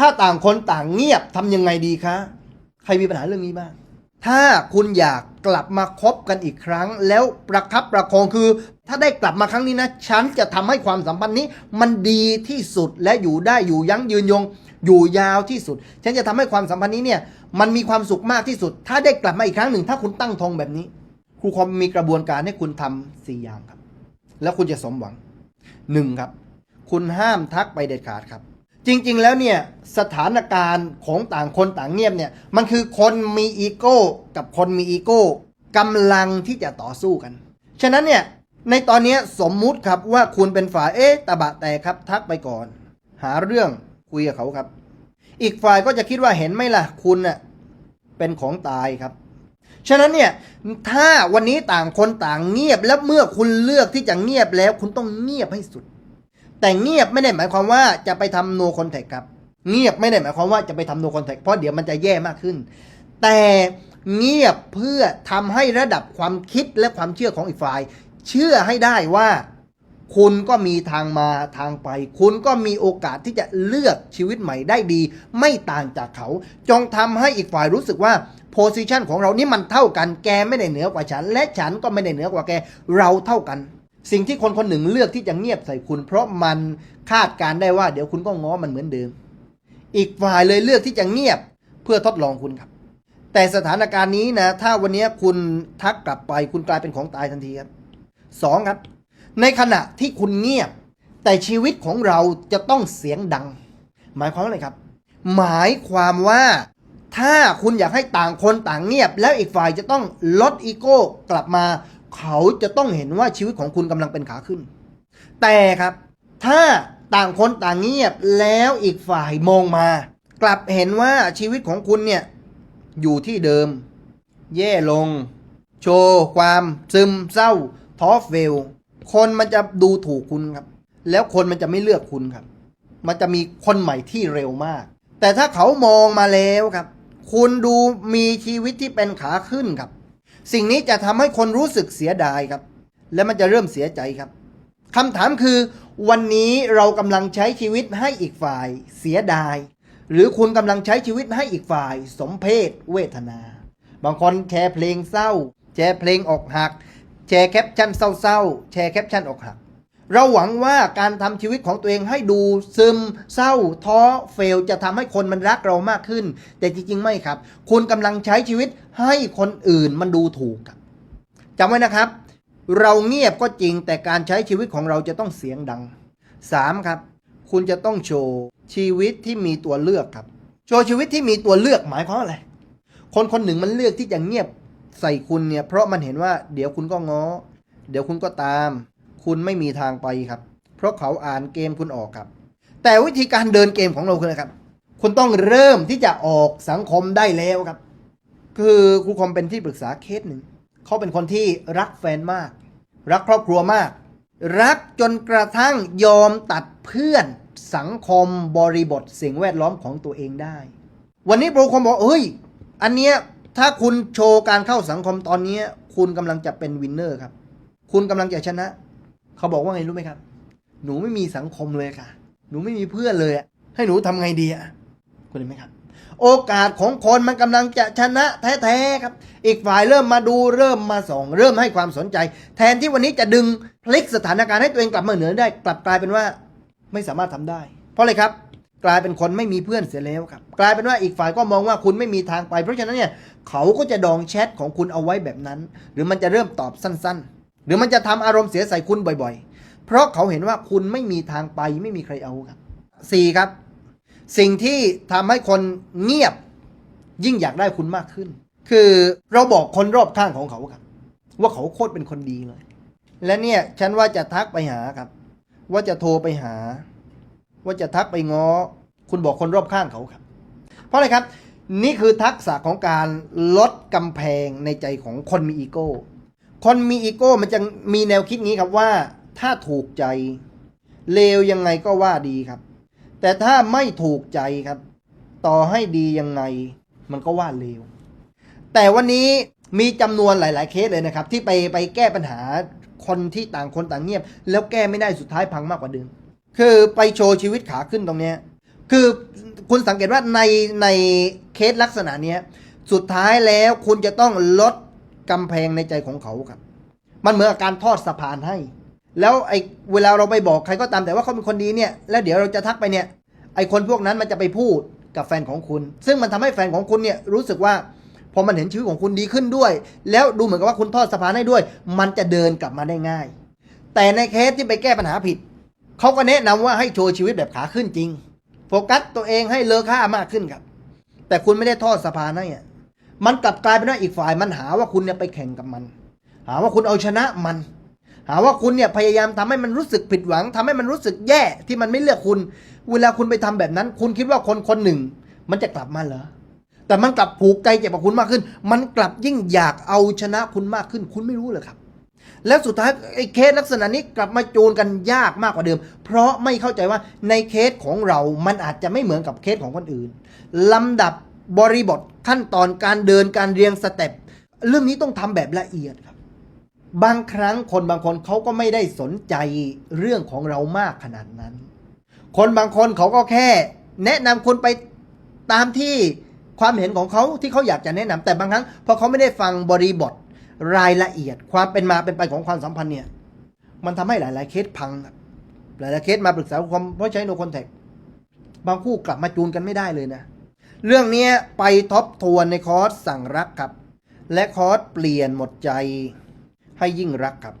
ถ้าต่างคนต่างเงียบทำยังไงดีคะ ใครมีปัญหาเรื่องนี้บ้าง ถ้าคุณอยากกลับมาคบกันอีกครั้ง แล้วประคับประคองคือ ถ้าได้กลับมาครั้งนี้นะ ฉันจะทำให้ความสัมพันธ์นี้ มันดีที่สุดและอยู่ได้อยู่ยั้งยืนยง อยู่ยาวที่สุด ฉันจะทำให้ความสัมพันธ์นี้เนี่ยมันมีความสุขมากที่สุด ถ้าได้กลับมาอีกครั้งหนึ่ง ถ้าคุณตั้งธงแบบนี้ ครูคอมมีกระบวนการให้คุณทำสี่อย่างครับ แล้วคุณจะสมหวังหนึ่งครับ คุณห้ามทักไปเด็ดขาดครับ จริง ๆ แล้วเนี่ยสถานการณ์ของต่างคนต่างเงียบเนี่ยมันคือคนมีอีโก้กับคนมีอีโก้กำลังที่จะต่อสู้กัน ฉะนั้นเนี่ยในตอนนี้สมมุติครับว่าคุณเป็นฝ่ายเอ๊ะตะบะแต่ครับ ทักไปก่อน หาเรื่องคุยกับเขาครับ อีกฝ่ายก็จะคิดว่าเห็นไหมล่ะ คุณน่ะเป็นของตายครับ ฉะนั้นเนี่ยถ้าวันนี้ต่างคนต่างเงียบแล้วเมื่อคุณเลือกที่จะเงียบแล้ว คุณต้องเงียบให้สุด แต่เงียบไม่ได้หมายความว่าจะไปทำ no contact ครับ เงียบไม่ได้หมายความว่าจะไปทำ no contact เพราะเดี๋ยวมันจะแย่มากขึ้น แต่เงียบเพื่อทำให้ระดับความคิดและความเชื่อของอีกฝ่าย เชื่อให้ได้ว่า คุณก็มีทางมาทางไป คุณก็มีโอกาสที่จะเลือกชีวิตใหม่ได้ดี ไม่ต่างจากเขา จงทำให้อีกฝ่ายรู้สึกว่าโพสิชันของเรานี่มันเท่ากันแกไม่ได้เหนือกว่าฉัน และฉันก็ไม่ได้เหนือกว่าแกเราเท่ากัน สิ่งที่คนคนหนึ่งเลือกที่จะเงียบใส่คุณ เพราะมันคาดการได้ว่า เดี๋ยวคุณก็ง้อมันเหมือนเดิม อีกฝ่ายเลยเลือกที่จะเงียบเพื่อทดลองคุณครับ แต่สถานการณ์นี้นะ ถ้าวันนี้คุณทักกลับไปคุณกลายเป็นของตายทันทีครับสองครับ ในขณะที่คุณเงียบ แต่ชีวิตของเราจะต้องเสียงดัง หมายความว่าอะไรครับ หมายความว่าถ้าคุณอยากให้ต่างคนต่างเงียบ แล้วอีกฝ่ายจะต้องลดอีโก้กลับมา เขาจะต้องเห็นว่าชีวิตของคุณกำลังเป็นขาขึ้น แต่ครับ ถ้าต่างคนต่างเงียบแล้วอีกฝ่ายมองมา กลับเห็นว่าชีวิตของคุณเนี่ย อยู่ที่เดิม แย่ลง โชว์ความซึมเศร้าท้อเฟล คนมันจะดูถูกคุณครับ แล้วคนมันจะไม่เลือกคุณครับ มันจะมีคนใหม่ที่เร็วมาก แต่ถ้าเขามองมาแล้วครับ คุณดูมีชีวิตที่เป็นขาขึ้นครับ สิ่งนี้จะทำให้คนรู้สึกเสียดายครับ และมันจะเริ่มเสียใจครับคำถามคือ วันนี้เรากำลังใช้ชีวิตให้อีกฝ่าย เสียดาย หรือคุณกำลังใช้ชีวิตให้อีกฝ่าย สมเพศเวทนา บางคนแชร์เพลงเศร้า แชร์เพลงอกหัก แชร์แคปชั่นเศร้าๆแชร์แคปชั่นอกหัก เราหวังว่าการทำชีวิตของตัวเองให้ดูซึมเศร้าท้อเฟลจะทำให้คนมันรักเรามากขึ้น แต่จริง ๆ ไม่ครับ คุณกำลังใช้ชีวิตให้คนอื่นมันดูถูกครับจำไว้นะครับ เราเงียบก็จริงแต่การใช้ชีวิตของเราจะต้องเสียงดัง 3. ครับ คุณจะต้องโชว์ชีวิตที่มีตัวเลือกครับ โชว์ชีวิตที่มีตัวเลือกหมายความว่าอะไร คนคนหนึ่งมันเลือกที่จะเงียบใส่คุณเนี่ยเพราะมันเห็นว่าเดี๋ยวคุณก็ง้อ เดี๋ยวคุณก็ตาม คุณไม่มีทางไปครับ เพราะเขาอ่านเกมคุณออกครับ แต่วิธีการเดินเกมของเราคืออะไรครับ คุณต้องเริ่มที่จะออกสังคมได้แล้วครับ คือครูคอมเป็นที่ปรึกษาเคสหนึ่งเขาเป็นคนที่รักแฟนมาก รักครอบครัวมาก รักจนกระทั่งยอมตัดเพื่อนสังคมบริบทสิ่งแวดล้อมของตัวเองได้ วันนี้ครูคอมบอกเฮ้ย อันเนี้ยถ้าคุณโชว์การเข้าสังคมตอนนี้ คุณกำลังจะเป็นวินเนอร์ครับ คุณกำลังจะชนะ เขาบอกว่าไงรู้ไหมครับ หนูไม่มีสังคมเลยค่ะ หนูไม่มีเพื่อนเลยอะให้หนูทำไงดีอะคุณเห็นไหมครับ โอกาสของคนมันกำลังจะชนะแท้ๆครับ อีกฝ่ายเริ่มมาดูเริ่มมาส่อง เริ่มให้ความสนใจ แทนที่วันนี้จะดึงพลิกสถานการณ์ให้ตัวเองกลับมาเหนือได้ กลับกลายเป็นว่าไม่สามารถทำได้ เพราะอะไรครับกลายเป็นคนไม่มีเพื่อนเสียแล้วครับ กลายเป็นว่าอีกฝ่ายก็มองว่าคุณไม่มีทางไป เพราะฉะนั้นเนี่ยเขาก็จะดองแชทของคุณเอาไว้แบบนั้น หรือมันจะเริ่มตอบสั้น ๆ หรือมันจะทำอารมณ์เสียใส่คุณบ่อย ๆ เพราะเขาเห็นว่าคุณไม่มีทางไปไม่มีใครเอาครับสี่ครับ สิ่งที่ทำให้คนเงียบยิ่งอยากได้คุณมากขึ้น คือเราบอกคนรอบข้างของเขาครับ ว่าเขาโคตรเป็นคนดีเลย และเนี่ยฉันว่าจะทักไปหาครับ ว่าจะโทรไปหา ว่าจะทักไปง้อ คุณบอกคนรอบข้างเขาครับ เพราะอะไรครับ นี่คือทักษะของการลดกำแพงในใจของคนมีอีโก้ คนมีอีโก้มันจะมีแนวคิดนี้ครับว่า ถ้าถูกใจ เลวยังไงก็ว่าดีครับ แต่ถ้าไม่ถูกใจครับ ต่อให้ดียังไง มันก็ว่าเลวแต่วันนี้มีจำนวนหลาย ๆ เคสเลยนะครับ ที่ไปไปแก้ปัญหาคนที่ต่างคนต่างเงียบ แล้วแก้ไม่ได้สุดท้ายพังมากกว่าเดิมคือไปโชว์ชีวิตขาขึ้นตรงเนี้ยคือคุณสังเกตว่าในในเคสลักษณะเนี้ยสุดท้ายแล้วคุณจะต้องลด กำแพงในใจของเขาครับ มันเหมือนกับการทอดสะพานให้ แล้วไอ้เวลาเราไปบอกใครก็ตามแต่ว่าเขาเป็นคนดีเนี่ยแล้วเดี๋ยวเราจะทักไปเนี่ยไอ้คนพวกนั้นมันจะไปพูดกับแฟนของคุณ ซึ่งมันทำให้แฟนของคุณเนี่ยรู้สึกว่าพอมันเห็นชีวิตของคุณดีขึ้นด้วย แล้วดูเหมือนกับว่าคุณทอดสะพานให้ด้วย มันจะเดินกลับมาได้ง่าย แต่ในเคสที่ไปแก้ปัญหาผิดเขาก็แนะนำว่าให้โชว์ชีวิตแบบขาขึ้นจริง โฟกัสตัวเองให้เลอค่ามากขึ้นครับ แต่คุณไม่ได้ทอดสะพานให้อะ มันกลับกลายเป็นว่าอีกฝ่ายมันหาว่าคุณเนี่ยไปแข่งกับมัน หาว่าคุณเอาชนะมัน หาว่าคุณเนี่ยพยายามทำให้มันรู้สึกผิดหวังทำให้มันรู้สึกแย่ที่มันไม่เลือกคุณ เวลาคุณไปทำแบบนั้น คุณคิดว่าคนคนหนึ่ง มันจะกลับมาเหรอแต่มันกลับผูกใจเจ็บกับคุณมากขึ้น มันกลับยิ่งอยากเอาชนะคุณมากขึ้น คุณไม่รู้เลยครับ แล้วสุดท้ายไอ้เคสลักษณะนี้กลับมาจูนกันยากมากกว่าเดิม เพราะไม่เข้าใจว่าในเคสของเรา มันอาจจะไม่เหมือนกับเคสของคนอื่นลำดับ บริบทขั้นตอนการเดินการเรียงสเต็ปเรื่องนี้ต้องทำแบบละเอียดครับ บางครั้งคนบางคนเขาก็ไม่ได้สนใจเรื่องของเรามากขนาดนั้น คนบางคนเขาก็แค่ แนะนำคุณไปตามที่ความเห็นของเขาที่เขาอยากจะแนะนำแต่บางครั้งพอเขาไม่ได้ฟังบริบทรายละเอียด ความเป็นมาเป็นไปของความสัมพันธ์เนี่ย มันทำให้หลาย ๆ เคสพังหลายๆเคสมาปรึกษาความเพราะใช้โนคอนแทคบางคู่กลับมาจูนกันไม่ได้เลยนะ เรื่องนี้ไปทบทวนในคอร์สสั่งรักครับ และคอร์สเปลี่ยนหมดใจให้ยิ่งรักครับ